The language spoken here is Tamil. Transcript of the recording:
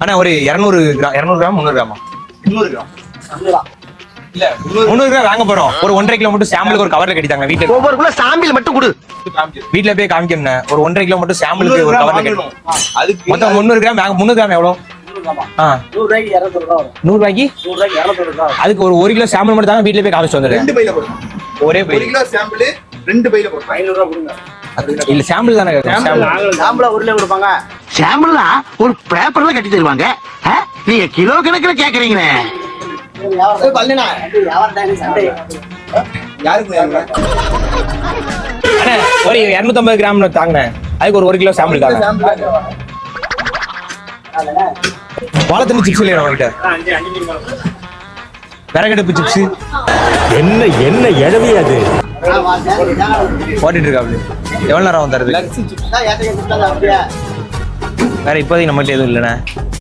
அண்ணா ஒரு இரநூறு கிராம் இரநூறு கிராம் முந்நூறு கிராமா? முந்நூறு கிராம். இல்ல முந்நூறு கிராம் வாங்க போறோம். ஒரு ஒன்றரை கிலோ மட்டும் சாம்பிளுக்கு ஒரு கவர்ல கட்டிட்டாங்க வீட்டுல ஒவ்வொருக்குள்ள சாம்பிள் மட்டும் கொடு. வீட்டுல போய் காமிக்கணும் ஒரு ஒன்றரை கிலோ மட்டும் சாம்பிளுக்கு ஒரு கவர்ல கட்டி வாங்கணும். அதுக்கு மொத்தம் முந்நூறு கிராம் வாங்க முந்நூறு கிராம் எவ்வளோ? ஆ. நூறுரூவாய்க்கு இரநூறு ரூபா வரும். நூறு ரூபாய்க்கு ரூபா அதுக்கு ஒரு ஒரு கிலோ சாம்பிள் மட்டும் தாங்க வீட்டுல போய் காமிச்சு வந்துடுறேன் ஒரே ஒரு போய் கிலோ சாம்பிள் ரெண்டு பையில போடணும் ஐநூறுரூவா கொடுங்க. இல்ல சாம்பிள் தானே சாம்பிள் சாம்பிளா. உருளை கொடுப்பாங்க. சாம்பிள்னா ஒரு பேப்பர்ல கட்டி தருவாங்க? நீங்க கிலோ கணக்குல கேக்குறீங்களே. ஏய், பல்லுண்ணா. யாருக்கு யாருக்கு? அண்ணே ஒரு இரநூத்தம்பது கிராம் தாங்கண்ணே அதுக்கு ஒரு ஒரு கிலோ சாம்பிள் தாங்க. வாழைத்தண்ணி சிப்ஸ் இல்லையா உங்ககிட்ட? விறகடுப்பு சிப்ஸ் என்ன என்ன எழவி அது? போட்டுட்டு இருக்காப்ல. எவ்வளவு நேரம் தருது லக்ஸி சிப்ஸ் வேற இப்போதைக்கு நம்மகிட்ட எதுவும் இல்லைண்ணே.